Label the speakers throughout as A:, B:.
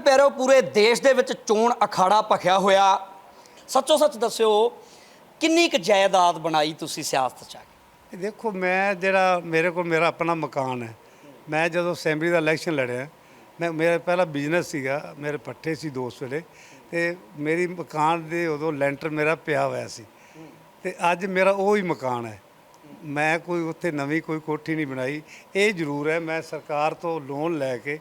A: ਪੱਤਰ ਪਿਆਰਿਓ ਪੂਰੇ ਦੇਸ਼ ਦੇ ਵਿੱਚ ਚੋਣ ਅਖਾੜਾ ਭਖਿਆ ਹੋਇਆ। ਸੱਚੋ ਸੱਚ ਦੱਸਿਓ, ਕਿੰਨੀ ਕੁ ਜਾਇਦਾਦ ਬਣਾਈ ਤੁਸੀਂ ਸਿਆਸਤ ਚ ਆ ਕੇ?
B: ਦੇਖੋ, ਮੈਂ ਜਿਹੜਾ, ਮੇਰੇ ਕੋਲ ਮੇਰਾ ਆਪਣਾ ਮਕਾਨ ਹੈ। ਮੈਂ ਜਦੋਂ ਅਸੈਂਬਲੀ ਦਾ ਇਲੈਕਸ਼ਨ ਲੜਿਆ, ਮੈਂ, ਮੇਰਾ ਪਹਿਲਾ ਬਿਜ਼ਨਸ ਸੀਗਾ, ਮੇਰੇ ਪੱਠੇ ਸੀ ਦੋਸਤ ਵੇਲੇ। ਤੇ ਮੇਰੀ ਮਕਾਨ ਦੇ ਉਦੋਂ ਲੈਂਟਰ ਮੇਰਾ ਪਿਆ ਹੋਇਆ ਸੀ। ਤੇ ਅੱਜ ਮੇਰਾ ਉਹ ਹੀ ਮਕਾਨ ਹੈ। ਮੈਂ ਕੋਈ ਉੱਥੇ ਨਵੀਂ ਕੋਈ ਕੋਠੀ ਨਹੀਂ ਬਣਾਈ। ਇਹ ਜ਼ਰੂਰ ਹੈ, ਮੈਂ ਸਰਕਾਰ ਤੋਂ ਲੋਨ ਲੈ ਕੇ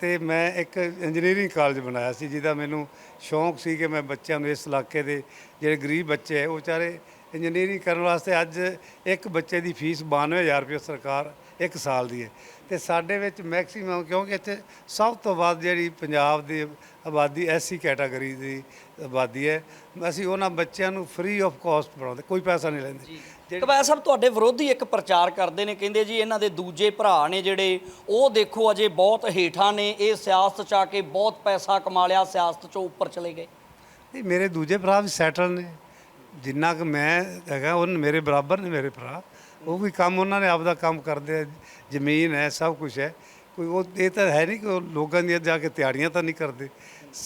B: ਤੇ ਮੈਂ ਇੱਕ ਇੰਜੀਨੀਅਰਿੰਗ ਕਾਲਜ ਬਣਾਇਆ ਸੀ, ਜਿਹਦਾ ਮੈਨੂੰ ਸ਼ੌਂਕ ਸੀ ਕਿ ਮੈਂ ਬੱਚਿਆਂ ਨੂੰ ਇਸ ਇਲਾਕੇ ਦੇ ਜਿਹੜੇ ਗਰੀਬ ਬੱਚੇ ਹੈ, ਉਹ ਵਿਚਾਰੇ ਇੰਜੀਨੀਅਰਿੰਗ ਕਰਨ ਵਾਸਤੇ ਅੱਜ ਇੱਕ ਬੱਚੇ ਦੀ ਫੀਸ 92000 ਰੁਪਏ ਸਰਕਾਰ ਇੱਕ ਸਾਲ ਦੀ ਹੈ। ਤੇ ਸਾਡੇ ਵਿੱਚ ਮੈਕਸਿਮਮ ਕਿਉਂਕਿ ਇੱਥੇ ਸਭ ਤੋਂ ਵੱਧ ਜਿਹੜੀ ਪੰਜਾਬ ਦੀ ਆਬਾਦੀ ਐਸੀ ਕੈਟਾਗਰੀ ਦੀ ਆਬਾਦੀ ਹੈ। ਅਸੀਂ ਉਹਨਾਂ ਬੱਚਿਆਂ ਨੂੰ ਫ੍ਰੀ ਆਫ ਕਾਸਟ ਪੜਾਉਂਦੇ ਕੋਈ ਪੈਸਾ ਨਹੀਂ ਲੈਂਦੇ।
A: ਕਬੈਰ ਸਾਹਿਬ ਤੁਹਾਡੇ ਵਿਰੋਧੀ ਇੱਕ ਪ੍ਰਚਾਰ ਕਰਦੇ ਨੇ ਕਹਿੰਦੇ ਜੀ ਇਹਨਾਂ ਦੇ ਦੂਜੇ ਭਰਾ ਨੇ ਜਿਹੜੇ ਉਹ ਦੇਖੋ ਅਜੇ ਬਹੁਤ ਹੇਠਾਂ ਨੇ ਇਹ ਸਿਆਸਤ ਚ ਆ ਕੇ ਬਹੁਤ ਪੈਸਾ ਕਮਾ ਲਿਆ ਸਿਆਸਤ ਚੋਂ ਉੱਪਰ ਚਲੇ ਗਏ।
B: ਨਹੀਂ ਮੇਰੇ ਦੂਜੇ ਭਰਾ ਵੀ ਸੈਟਲ ਨੇ। ਜਿੰਨਾ ਕਿ ਮੈਂ ਹੈਗਾ, ਉਹ ਮੇਰੇ ਬਰਾਬਰ ਨੇ ਮੇਰੇ ਭਰਾ। ਉਹ ਵੀ ਕੰਮ ਉਹਨਾਂ ਨੇ ਆਪਦਾ ਕੰਮ ਕਰਦੇ ਆ, ਜ਼ਮੀਨ ਹੈ, ਸਭ ਕੁਝ ਹੈ। ਕੋਈ ਉਹ, ਇਹ ਤਾਂ ਹੈ ਨਹੀਂ ਕਿ ਉਹ ਲੋਕਾਂ ਦੀਆਂ ਜਾ ਕੇ ਤਿਆਰੀਆਂ ਤਾਂ ਨਹੀਂ ਕਰਦੇ।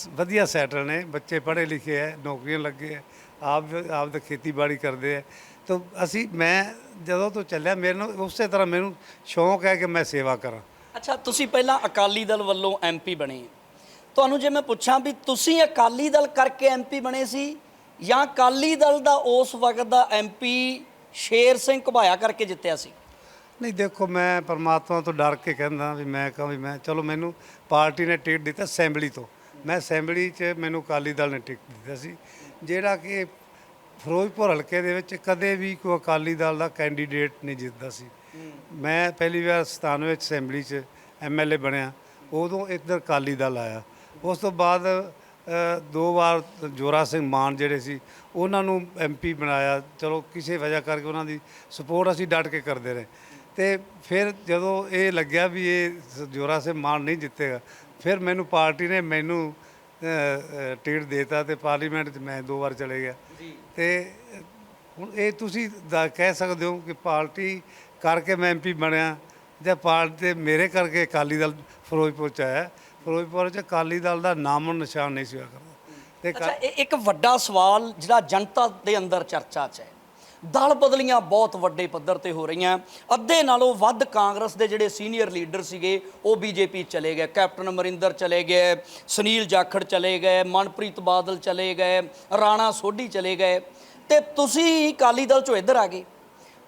B: ਵਧੀਆ ਸੈਟਲ ਨੇ, ਬੱਚੇ ਪੜ੍ਹੇ ਲਿਖੇ ਹੈ, ਨੌਕਰੀਆਂ ਲੱਗੇ ਹੈ, ਆਪ ਆਪ ਦਾ ਖੇਤੀਬਾੜੀ ਕਰਦੇ ਹੈ। ਤਾਂ ਅਸੀਂ, ਮੈਂ ਜਦੋਂ ਤੋਂ ਚੱਲਿਆ, ਮੇਰੇ ਨੂੰ ਉਸੇ ਤਰ੍ਹਾਂ ਮੈਨੂੰ ਸ਼ੌਂਕ ਹੈ ਕਿ ਮੈਂ ਸੇਵਾ ਕਰਾਂ।
A: ਅੱਛਾ, ਤੁਸੀਂ ਪਹਿਲਾਂ ਅਕਾਲੀ ਦਲ ਵੱਲੋਂ ਐਮਪੀ ਬਣੇ। ਤੁਹਾਨੂੰ ਜੇ ਮੈਂ ਪੁੱਛਾਂ ਵੀ ਤੁਸੀਂ ਅਕਾਲੀ ਦਲ ਕਰਕੇ ਐਮਪੀ ਬਣੇ ਸੀ ਜਾਂ ਅਕਾਲੀ ਦਲ ਦਾ ਉਸ ਵਕਤ ਦਾ ਐਮਪੀ ਸ਼ੇਰ ਸਿੰਘ ਘੁਬਾਇਆ ਕਰਕੇ ਜਿੱਤਿਆ ਸੀ?
B: ਨਹੀਂ, ਦੇਖੋ, ਮੈਂ ਪਰਮਾਤਮਾ ਤੋਂ ਡਰ ਕੇ ਕਹਿੰਦਾ ਵੀ ਮੈਂ ਕਹਾਂ ਵੀ ਮੈਂ, ਚਲੋ, ਮੈਨੂੰ ਪਾਰਟੀ ਨੇ ਟਿਕਟ ਦਿੱਤਾ ਅਸੈਂਬਲੀ ਤੋਂ। ਮੈਂ ਅਸੈਂਬਲੀ 'ਚ ਮੈਨੂੰ ਅਕਾਲੀ ਦਲ ਨੇ ਟਿਕਟ ਦਿੱਤਾ ਸੀ। ਜਿਹੜਾ ਕਿ ਫਿਰੋਜ਼ਪੁਰ ਹਲਕੇ ਦੇ ਵਿੱਚ ਕਦੇ ਵੀ ਕੋਈ ਅਕਾਲੀ ਦਲ ਦਾ ਕੈਂਡੀਡੇਟ ਨਹੀਂ ਜਿੱਤਦਾ ਸੀ। ਮੈਂ ਪਹਿਲੀ ਵਾਰ 97 ਅਸੈਂਬਲੀ 'ਚ ਐਮਐਲਏ ਬਣਿਆ। ਉਦੋਂ ਇੱਧਰ ਅਕਾਲੀ ਦਲ ਆਇਆ। ਉਸ ਤੋਂ ਬਾਅਦ ਦੋ ਵਾਰ ਜੋਰਾ ਸਿੰਘ ਮਾਨ ਜਿਹੜੇ ਸੀ ਉਹਨਾਂ ਨੂੰ ਐਮਪੀ ਬਣਾਇਆ। ਚਲੋ ਕਿਸੇ ਵਜ੍ਹਾ ਕਰਕੇ ਉਹਨਾਂ ਦੀ ਸਪੋਰਟ ਅਸੀਂ ਡਟ ਕੇ ਕਰਦੇ ਰਹੇ। ਤੇ ਫਿਰ ਜਦੋਂ ਇਹ ਲੱਗਿਆ ਵੀ ਇਹ ਜੋਰਾ ਸਿੰਘ ਮਾਨ ਨਹੀਂ ਜਿੱਤੇਗਾ ਫਿਰ ਮੈਨੂੰ ਪਾਰਟੀ ਨੇ ਮੈਨੂੰ ਟਿਕਟ ਦੇਤਾ ਤੇ ਪਾਰਲੀਮੈਂਟ 'ਚ ਮੈਂ ਦੋ ਵਾਰ ਚਲੇ ਗਿਆ। ਤੇ ਹੁਣ ਇਹ ਤੁਸੀਂ ਦਾ- ਕਹਿ ਸਕਦੇ ਹੋ ਕਿ ਪਾਰਟੀ ਕਰਕੇ ਮੈਂ ਐਮਪੀ ਬਣਿਆ ਜਾਂ ਪਾਰਟੀ ਤੇ ਮੇਰੇ ਕਰਕੇ ਅਕਾਲੀ ਦਲ ਫਿਰੋਜ਼ਪੁਰ ਚ ਆਇਆ। ਫਿਰੋਜ਼ਪੁਰ ਚ ਅਕਾਲੀ ਦਲ ਦਾ ਨਾਮੋ ਨਿਸ਼ਾਨ ਨਹੀਂ ਸੀ ਹੋਇਆ ਕਰਦਾ। ਤੇ
A: ਅੱਛਾ, ਇਹ ਇੱਕ ਵੱਡਾ ਸਵਾਲ ਜਿਹੜਾ ਜਨਤਾ ਦੇ ਅੰਦਰ ਚਰਚਾ 'ਚ ਹੈ। ਦਲ ਬਦਲੀਆਂ ਬਹੁਤ ਵੱਡੇ ਪੱਧਰ ਤੇ ਹੋ ਰਹੀਆਂ। ਅੱਧੇ ਨਾਲੋਂ ਵੱਧ ਕਾਂਗਰਸ ਦੇ ਜਿਹੜੇ ਸੀਨੀਅਰ ਲੀਡਰ ਸੀਗੇ, ਉਹ ਬੀਜੇਪੀ ਚਲੇ ਗਏ। ਕੈਪਟਨ ਅਮਰਿੰਦਰ ਚਲੇ ਗਏ, ਸੁਨੀਲ ਜਾਖੜ ਚਲੇ ਗਏ, ਮਨਪ੍ਰੀਤ ਬਾਦਲ ਚਲੇ ਗਏ, ਰਾਣਾ ਸੋਢੀ ਚਲੇ ਗਏ। ਤੇ ਤੁਸੀਂ ਅਕਾਲੀ ਦਲ ਚੋਂ ਇੱਧਰ ਆ ਗਏ।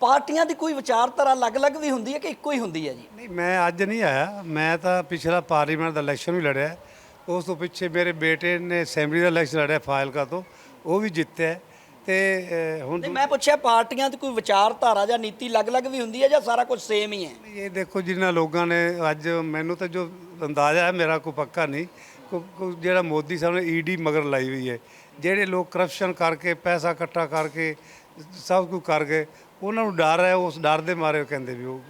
A: ਪਾਰਟੀਆਂ ਦੀ ਕੋਈ ਵਿਚਾਰਧਾਰਾ ਅਲੱਗ-ਅਲੱਗ ਵੀ ਹੁੰਦੀ ਹੈ ਕਿ ਇੱਕੋ ਹੀ ਹੁੰਦੀ ਹੈ ਜੀ?
B: ਨਹੀਂ ਮੈਂ ਅੱਜ ਨਹੀਂ ਆਇਆ। ਮੈਂ ਤਾਂ ਪਿਛਲਾ ਪਾਰਲੀਮੈਂਟ ਦਾ ਇਲੈਕਸ਼ਨ ਵੀ ਲੜਿਆ। ਉਸ ਤੋਂ ਪਿੱਛੇ ਮੇਰੇ ਬੇਟੇ ਨੇ ਅਸੈਂਬਲੀ ਦਾ ਇਲੈਕਸ਼ਨ ਲੜਿਆ ਫਾਇਲਕਾ ਤੋਂ। ਉਹ ਵੀ ਜਿੱਤਿਆ। ਤੇ ਹੁਣ
A: ਤੇ ਮੈਂ ਪੁੱਛਿਆ ਪਾਰਟੀਆਂ ਦੀ ਕੋਈ ਵਿਚਾਰਧਾਰਾ ਜਾਂ ਨੀਤੀ ਅਲੱਗ-ਅਲੱਗ ਵੀ ਹੁੰਦੀ ਹੈ ਜਾਂ ਸਾਰਾ ਕੁਝ ਸੇਮ ਹੀ ਹੈ?
B: ਇਹ ਦੇਖੋ ਜਿਨ੍ਹਾਂ ਲੋਕਾਂ ਨੇ ਅੱਜ ਮੈਨੂੰ ਤਾਂ ਜੋ ਅੰਦਾਜ਼ਾ ਹੈ ਮੇਰਾ ਕੋਈ ਪੱਕਾ ਨਹੀਂ। ਕੋ- ਕੋ ਜਿਹੜਾ ਮੋਦੀ ਸਾਹਿਬ ਨੇ ਈਡੀ ਮਗਰ ਲਾਈ ਹੋਈ ਹੈ। ਜਿਹੜੇ ਲੋਕ ਕਰਪਸ਼ਨ ਕਰਕੇ ਪੈਸਾ ਇਕੱਠਾ ਕਰਕੇ ਸਭ ਕੁਝ ਕਰ ਗਏ। ਉਹਨਾਂ ਨੂੰ ਡਰ ਹੈ ਉਸ ਡਰ ਦੇ ਮਾਰੇ ਉਹ ਕਹਿੰਦੇ ਵੀ ਉਹ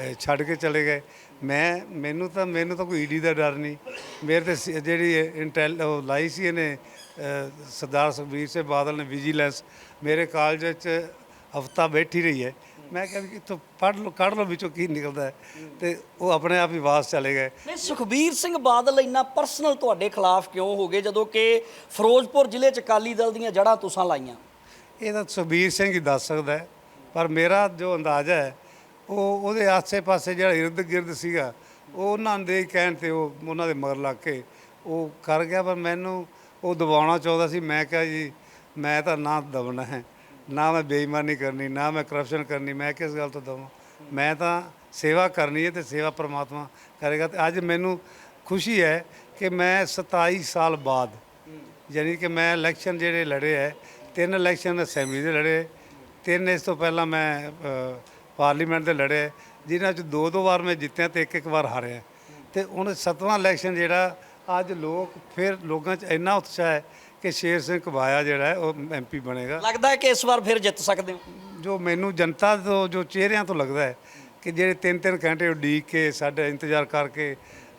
B: ਅਹ, ਛੱਡ ਕੇ ਚਲੇ ਗਏ। ਮੈਂ ਮੈਨੂੰ ਤਾਂ ਮੈਨੂੰ ਤਾਂ ਕੋਈ ਈਡੀ ਦਾ ਡਰ ਨਹੀਂ। ਮੇਰੇ ਤੇ ਸੀ ਜਿਹੜੀ ਇੰਟੈਲ ਉਹ ਲਾਈ ਸੀ ਇਹਨੇ ਅਹ, ਸਰਦਾਰ ਸੁਖਬੀਰ ਸਿੰਘ ਬਾਦਲ ਨੇ ਵਿਜੀਲੈਂਸ ਮੇਰੇ ਕਾਲਜ ਵਿੱਚ ਹਫਤਾ ਬੈਠੀ ਰਹੀ ਹੈ। ਮੈਂ ਕਿਹਾ ਵੀ ਇੱਥੋਂ ਪੜ੍ਹ ਲਓ ਕੱਢ ਲਓ ਵਿੱਚੋਂ ਕੀ ਨਿਕਲਦਾ ਹੈ। ਤੇ ਉਹ ਆਪਣੇ ਆਪ ਹੀ ਵਾਸ ਚਲੇ ਗਏ।
A: ਨਹੀਂ ਸੁਖਬੀਰ ਸਿੰਘ ਬਾਦਲ ਇੰਨਾ ਪਰਸਨਲ ਤੁਹਾਡੇ ਖਿਲਾਫ ਕਿਉਂ ਹੋ ਗਏ ਜਦੋਂ ਕਿ ਫਿਰੋਜ਼ਪੁਰ ਜ਼ਿਲ੍ਹੇ ਚ ਅਕਾਲੀ ਦਲ ਦੀਆਂ ਜੜ੍ਹਾਂ ਤੁਸਾਂ ਲਾਈਆਂ?
B: ਇਹ ਤਾਂ ਸੁਖਬੀਰ ਸਿੰਘ ਹੀ ਦੱਸ ਸਕਦਾ ਪਰ ਮੇਰਾ ਜੋ ਅੰਦਾਜ਼ਾ ਹੈ ਉਹ ਉਹਦੇ ਆਸੇ-ਪਾਸੇ ਜਿਹੜਾ ਇਰਦ ਗਿਰਦ ਸੀਗਾ ਉਹ ਉਹਨਾਂ ਦੇ ਕਹਿਣ ਤੇ ਉਹ ਉਹਨਾਂ ਦੇ ਮਗਰ ਲੱਗ ਕੇ ਉਹ ਕਰ ਗਿਆ ਪਰ ਮੈਨੂੰ ਉਹ ਦਬਾਉਣਾ ਚਾਹੁੰਦਾ ਸੀ। ਮੈਂ ਕਿਹਾ ਜੀ ਮੈਂ ਤਾਂ ਨਾ ਦਬਣਾ ਹੈ ਨਾ ਮੈਂ ਬੇਈਮਾਨੀ ਕਰਨੀ ਨਾ ਮੈਂ ਕਰਪਸ਼ਨ ਕਰਨੀ ਮੈਂ ਕਿਸ ਗੱਲ ਤੋਂ ਦਵਾਂ? ਮੈਂ ਤਾਂ ਸੇਵਾ ਕਰਨੀ ਹੈ ਤੇ ਸੇਵਾ ਪ੍ਰਮਾਤਮਾ ਕਰੇਗਾ ਤੇ ਅੱਜ ਮੈਨੂੰ ਖੁਸ਼ੀ ਹੈ ਕਿ ਮੈਂ 27 ਸਾਲ ਬਾਅਦ ਯਾਨੀ ਕਿ ਮੈਂ ਇਲੈਕਸ਼ਨ ਜਿਹੜੇ ਲੜੇ ਹੈ ਤਿੰਨ ਇਲੈਕਸ਼ਨ ਅਸੈਂਬਲੀ ਦੇ ਲੜੇ। ਤਿੰਨ ਇਸ ਤੋਂ ਪਹਿਲਾਂ ਮੈਂ ਪਾਰਲੀਮੈਂਟ ਦੇ ਲੜੇ ਜਿਨ੍ਹਾਂ ਚ ਦੋ ਦੋ ਵਾਰ ਮੈਂ ਜਿੱਤਿਆ ਤੇ ਇੱਕ ਇੱਕ ਵਾਰ ਹਾਰਿਆ। ਤੇ ਹੁਣ ਸੱਤਵਾਂ ਇਲੈਕਸ਼ਨ ਜਿਹੜਾ ਅੱਜ ਲੋਕ ਫਿਰ ਲੋਕਾਂ 'ਚ ਇੰਨਾ ਉਤਸ਼ਾਹ ਹੈ ਕਿ ਸ਼ੇਰ ਸਿੰਘ ਘਬਾਇਆ ਜਿਹੜਾ ਹੈ ਉਹ ਐਮਪੀ ਬਣੇਗਾ।
A: ਲੱਗਦਾ ਹੈ ਕਿ ਇਸ ਵਾਰ ਫਿਰ ਜਿੱਤ ਸਕਦੇ ਹੋ?
B: ਜੋ ਮੈਨੂੰ ਜਨਤਾ ਤੋਂ ਜੋ ਚਿਹਰਿਆਂ ਤੋਂ ਲੱਗਦਾ ਹੈ ਕਿ ਜਿਹੜੇ ਤਿੰਨ ਤਿੰਨ ਘੰਟੇ ਉਡੀਕ ਕੇ ਸਾਡਾ ਇੰਤਜ਼ਾਰ ਕਰਕੇ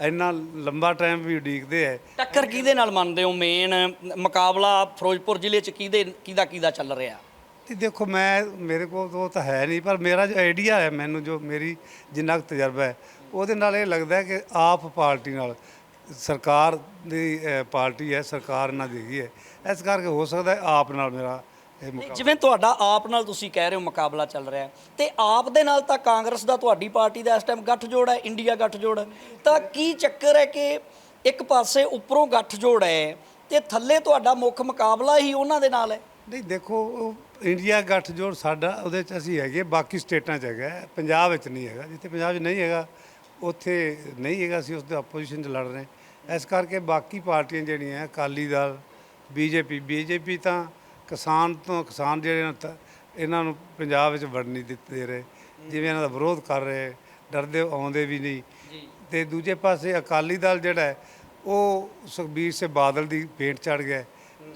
B: ਇੰਨਾ ਲੰਬਾ ਟਾਈਮ ਵੀ ਉਡੀਕਦੇ ਹੈ
A: ਟੱਕਰ ਕਿਹਦੇ ਨਾਲ ਮੰਨਦੇ ਹੋ? ਮੇਨ ਮੁਕਾਬਲਾ ਫਿਰੋਜ਼ਪੁਰ ਜ਼ਿਲ੍ਹੇ ਚ ਕਿਹਦੇ ਕਿਹਦਾ ਕਿਹਦਾ ਚੱਲ ਰਿਹਾ?
B: ਤੇ ਦੇਖੋ ਮੈਂ ਮੇਰੇ ਕੋਲ ਉਹ ਤਾਂ ਹੈ ਨਹੀਂ ਪਰ ਮੇਰਾ ਜੋ ਆਈਡੀਆ ਹੈ ਮੈਨੂੰ ਜੋ ਮੇਰੀ ਜਿੰਨਾ ਕੁ ਤਜਰਬਾ ਹੈ ਉਹਦੇ ਨਾਲ ਇਹ ਲੱਗਦਾ ਹੈ ਕਿ ਆਪ ਪਾਰਟੀ ਨਾਲ ਸਰਕਾਰ ਦੀ ਪਾਰਟੀ ਹੈ ਸਰਕਾਰ ਇਹਨਾਂ ਦੀ ਹੈਗੀ ਹੈ। ਇਸ ਕਰਕੇ ਹੋ ਸਕਦਾ ਹੈ ਆਪ ਨਾਲ ਮੇਰਾ ਇਹ ਮੁਕਾਬਲਾ
A: ਜਿਵੇਂ ਤੁਹਾਡਾ ਆਪ ਨਾਲ ਤੁਸੀਂ ਕਹਿ ਰਹੇ ਹੋ ਮੁਕਾਬਲਾ ਚੱਲ ਰਿਹਾ ਹੈ ਤੇ ਆਪ ਦੇ ਨਾਲ ਤਾਂ ਕਾਂਗਰਸ ਦਾ ਤੁਹਾਡੀ ਪਾਰਟੀ ਦਾ ਇਸ ਟਾਈਮ ਗੱਠਜੋੜ ਹੈ ਇੰਡੀਆ ਗੱਠਜੋੜ ਹੈ। ਤਾਂ ਕੀ ਚੱਕਰ ਹੈ ਕਿ ਇੱਕ ਪਾਸੇ ਉੱਪਰੋਂ ਗੱਠਜੋੜ ਹੈ ਤੇ ਥੱਲੇ ਤੁਹਾਡਾ ਮੁੱਖ ਮੁਕਾਬਲਾ ਹੀ ਉਹਨਾਂ ਦੇ ਨਾਲ ਹੈ
B: ਨਹੀਂ ਦੇਖੋ ਉਹ ਇੰਡੀਆ ਗੱਠਜੋੜ ਸਾਡਾ ਉਹਦੇ ਚ ਅਸੀਂ ਹੈਗੇ ਬਾਕੀ ਸਟੇਟਾਂ ਚ ਹੈਗਾ ਹੈ, ਪੰਜਾਬ ਵਿੱਚ ਨਹੀਂ ਹੈਗਾ ਜਿੱਥੇ ਪੰਜਾਬ 'ਚ ਨਹੀਂ ਹੈਗਾ ਉੱਥੇ ਨਹੀਂ ਹੈਗਾ ਅਸੀਂ ਉਸ ਦੇ ਆਪੋਜੀਸ਼ਨ 'ਚ ਲੜ ਰਹੇ ਹਾਂ। ਇਸ ਕਰਕੇ ਬਾਕੀ ਪਾਰਟੀਆਂ ਜਿਹੜੀਆਂ ਅਕਾਲੀ ਦਲ ਬੀਜੇਪੀ ਬੀਜੇਪੀ ਤਾਂ ਕਿਸਾਨ ਤੋਂ ਕਿਸਾਨ ਜਿਹੜੇ ਨੇ ਤਾਂ ਇਹਨਾਂ ਨੂੰ ਪੰਜਾਬ ਵਿੱਚ ਵੜ ਨਹੀਂ ਦਿੱਤੇ ਰਹੇ। ਜਿਵੇਂ ਇਹਨਾਂ ਦਾ ਵਿਰੋਧ ਕਰ ਰਹੇ ਡਰਦੇ ਆਉਂਦੇ ਵੀ ਨਹੀਂ। ਤੇ ਦੂਜੇ ਪਾਸੇ ਅਕਾਲੀ ਦਲ ਜਿਹੜਾ ਹੈ ਉਹ ਸੁਖਬੀਰ ਸੇ ਬਾਦਲ ਦੀ ਭੇਂਟ ਚੜ ਗਿਆ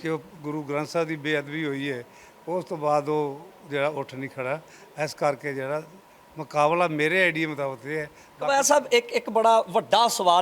B: ਜੋ ਗੁਰੂ ਗ੍ਰੰਥ ਸਾਹਿਬ ਦੀ ਬੇਅਦਬੀ ਹੋਈ ਹੈ। ਉਸ ਤੋਂ ਬਾਅਦ ਉਹ ਜਿਹੜਾ ਉੱਠ ਨਹੀਂ ਖੜਾ ਇਸ ਕਰਕੇ ਜਿਹੜਾ ਮੁਕਾਬਲਾ ਮੇਰੇ ਆਈਡੀਆ ਮੁਤਾਬਕ ਇਹ ਹੈ।
A: ਕਬੈਰ ਸਾਹਿਬ ਇੱਕ ਇੱਕ ਬੜਾ ਵੱਡਾ ਸਵਾਲ